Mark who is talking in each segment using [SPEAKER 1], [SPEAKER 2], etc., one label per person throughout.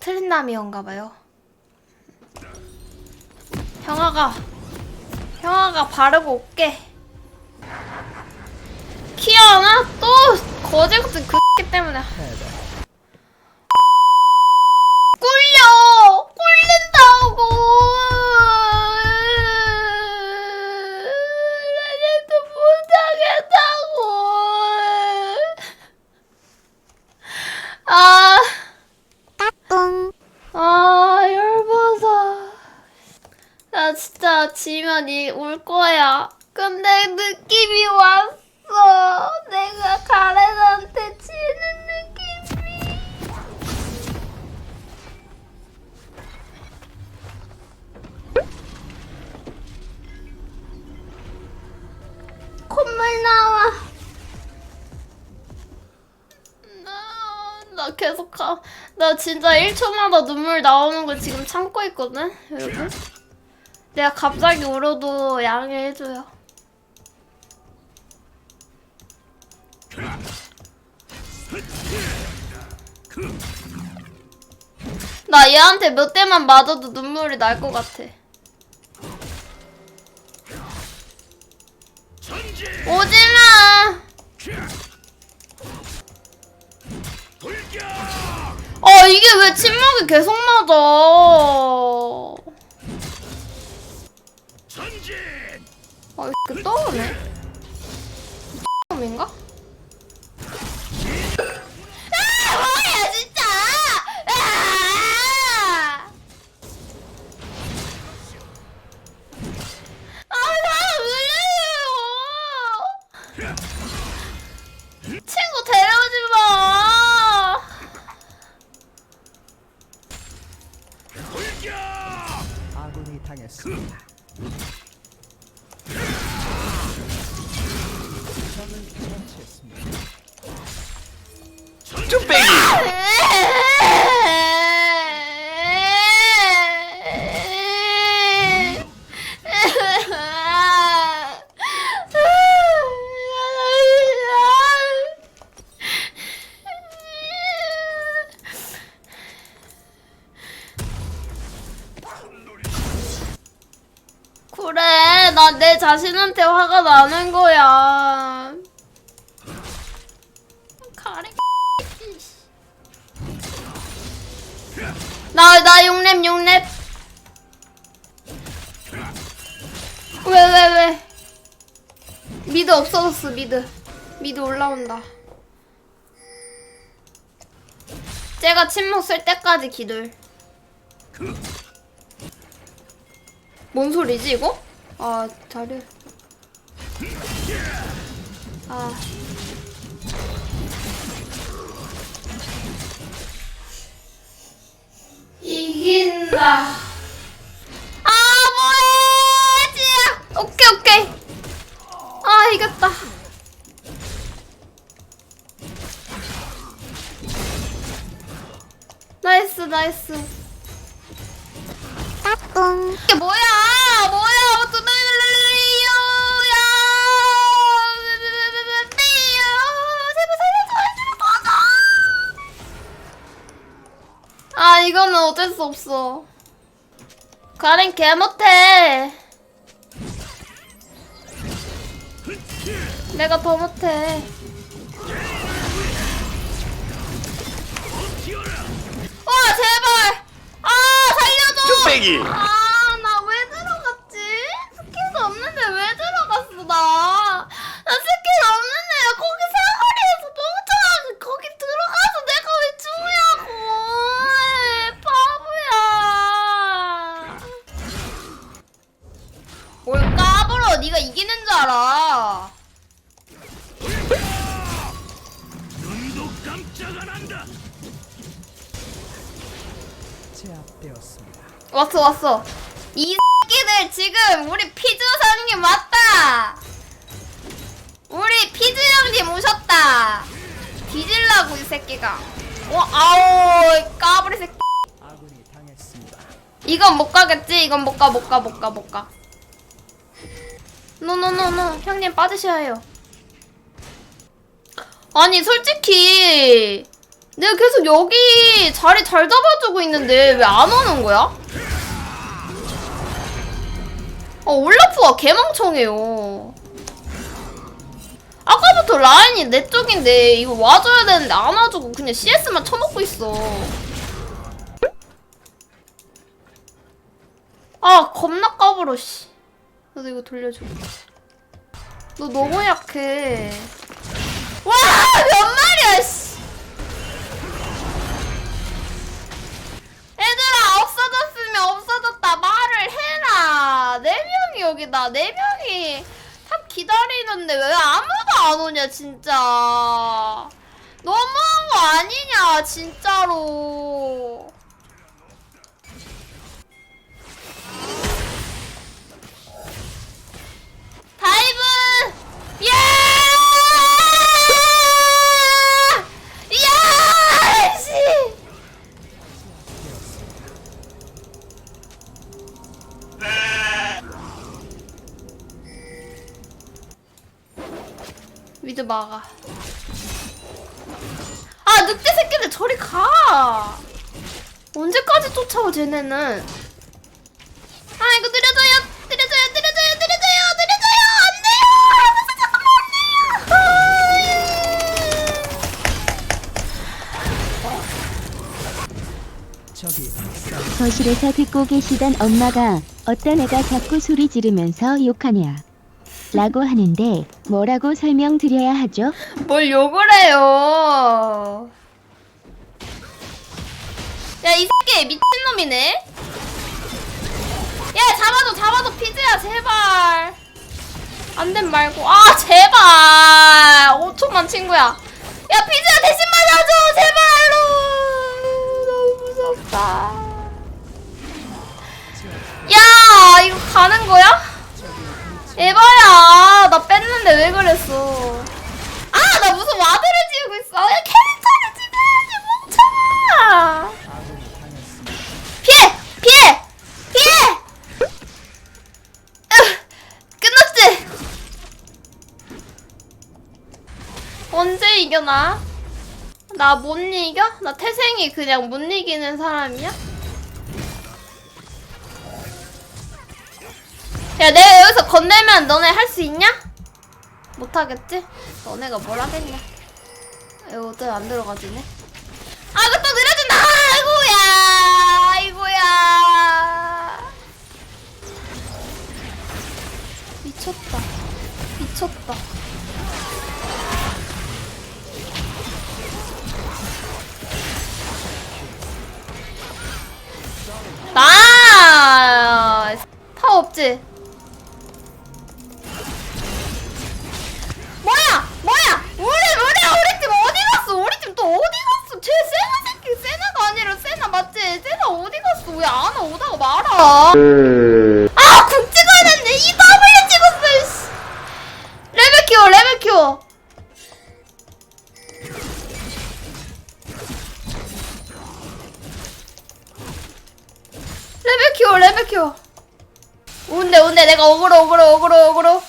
[SPEAKER 1] 틀린남이었가봐요. 형아가 형아가 바르고 올게. 키아나 또 거지 같은 그 X 때문에 나 진짜 1초마다 눈물 나오는 걸 지금 참고 있거든, 여러분. 내가 갑자기 울어도 양해해줘요. 나 얘한테 몇 대만 맞아도 눈물이 날 것 같아. 오지마! 아 이게 왜 침묵이 계속 맞아? 아 이렇게 떠오네.
[SPEAKER 2] 쭈빼기
[SPEAKER 1] 그래, 나 내 자신한테 화가 나는 거야. 나, 나 6렙, 6렙. 왜, 왜, 왜? 미드 없어졌어, 미드. 미드 올라온다. 제가 침묵 쓸 때까지 기둘. 뭔 소리지, 이거? 아, 다리. 아. 이긴다. 아, 뭐해! 지야! 오케이, 오케이. 아, 이겼다. 나이스, 나이스. 이게 뭐야? 뭐야? 수 없어. 가린 개 못해. 내가 더 못해. 네가 이기는 줄 알아.
[SPEAKER 2] 눈도 깜짝 안 한다.
[SPEAKER 3] 제압되었습니다.
[SPEAKER 1] 왔어 왔어. 이 새끼들 지금 우리 피즈 사장님 왔다. 우리 피즈 형님 오셨다. 뒤질라고 이 새끼가. 어 아우 까불이 새끼.
[SPEAKER 3] 아군이 당했습니다.
[SPEAKER 1] 이건 못 가겠지? 이건 못 가 못 가 못 가 못 가 노노노노 형님 빠지셔야 해요 아니 솔직히 내가 계속 여기 자리 잘 잡아주고 있는데 왜 안 오는 거야? 어, 올라프가 개망청해요. 아까부터 라인이 내 쪽인데 이거 와줘야 되는데 안 와주고 그냥 CS만 쳐먹고 있어. 아 겁나 까불어 씨. 나도 이거 돌려줘. 너 너무 약해. 와 몇 마리야 씨. 얘들아 없어졌으면 없어졌다 말을 해라. 네 명이 여기다 네 명이 탑 기다리는데 왜 아무도 안 오냐 진짜. 너무한 거 아니냐 진짜로. 미드 막아. 아, 늑대 새끼들 저리 가! 언제까지 쫓아오, 쟤네는? 아, 이거 느려져요! 느려져요! 느려져요! 느려져요! 느려져요! 안 돼요!
[SPEAKER 3] 적이
[SPEAKER 4] 거실에서 듣고 계시던 엄마가 어떤 애가 자꾸 소리 지르면서 욕하냐. 라고 하는데 뭐라고 설명드려야 하죠?
[SPEAKER 1] 뭘 욕을 해요? 야, 이 새끼 미친놈이네? 야, 잡아줘, 잡아줘, 피즈야, 제발. 안 된 말고. 아, 제발. 5초만 친구야. 야, 피즈야, 대신 맞아줘, 제발로. 너무 무섭다. 야, 이거 가는 거야? 에바야, 나 뺐는데 왜 그랬어? 아, 나 무슨 와드를 지우고 있어. 야, 캐릭터를 찍어야지, 멍청아. 피해! 피해! 피해! 으, 끝났지? 언제 이겨나? 나 못 이겨? 나 태생이 그냥 못 이기는 사람이야? 야, 건들면 너네 할 수 있냐? 못하겠지? 너네가 뭘 하겠냐? 이거 어떻게 안 들어가지네? 아, 이거 또 느려진다! 아이고야! 아이고야! 미쳤다. 미쳤다. 나! 타 없지? 말아. 아, 국 찍어야 되는데, 이 W 찍었어, 씨. 레벨 키워, 레벨 키워. 레벨 키워, 레벨 키워. 온대, 온대, 내가 어그로, 어그로, 어그로, 어그로, 어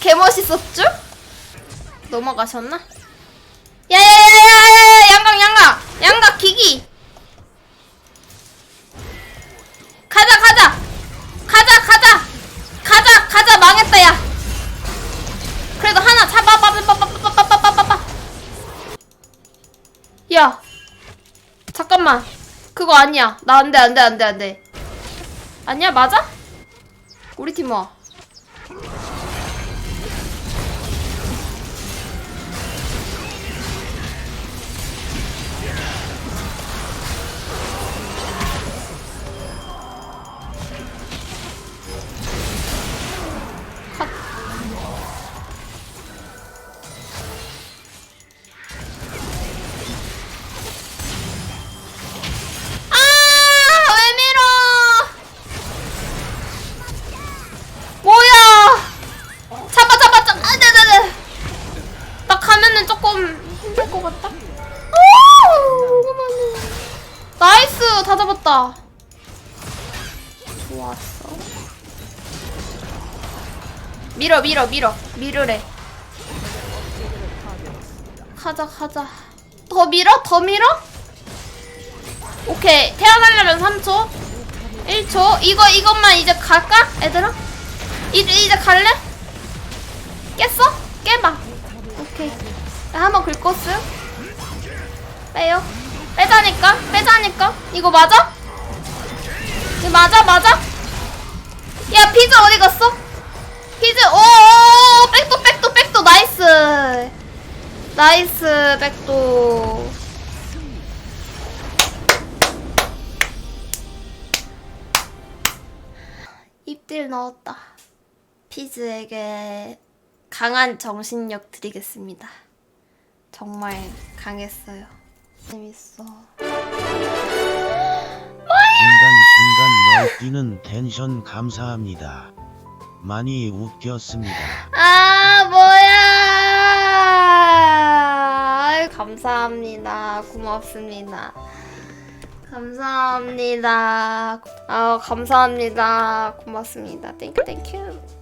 [SPEAKER 1] 개 멋있었죠? 넘어가셨나? 야야야야야야 양각 양각! 양각 기기! 가자 가자! 가자 가자! 가자 가자! 망했다 야! 그래도 하나 잡아 빠빠빠빠빠빠빠빠빠 야! 잠깐만. 그거 아니야. 나 안돼 안돼 안돼 안돼. 아니야? 맞아? 우리 팀 와. 잠깐만요. 나이스, 다 잡았다. 좋았어. 밀어, 밀어, 밀어, 밀으래. 가자, 가자. 더 밀어, 더 밀어. 오케이, 태어나려면 3초, 1초. 이거 이것만 이제 갈까, 얘들아? 이제 이제 갈래? 깼어? 깨봐. 오케이. 나 한번 긁었어요? 빼요. 빼자니까? 빼자니까? 이거 맞아? 이거 맞아? 맞아? 야, 피즈 어디 갔어? 피즈, 오, 백도, 백도, 백도, 나이스. 나이스, 백도. 입딜 넣었다. 피즈에게 강한 정신력 드리겠습니다. 정말 강했어요. 재밌어.
[SPEAKER 5] 순간순간 널뛰는 텐션 감사합니다. 많이 웃겼습니다.
[SPEAKER 1] 아 뭐야? 아유, 감사합니다. 고맙습니다. 감사합니다. 아 감사합니다. 고맙습니다. 땡큐 땡큐.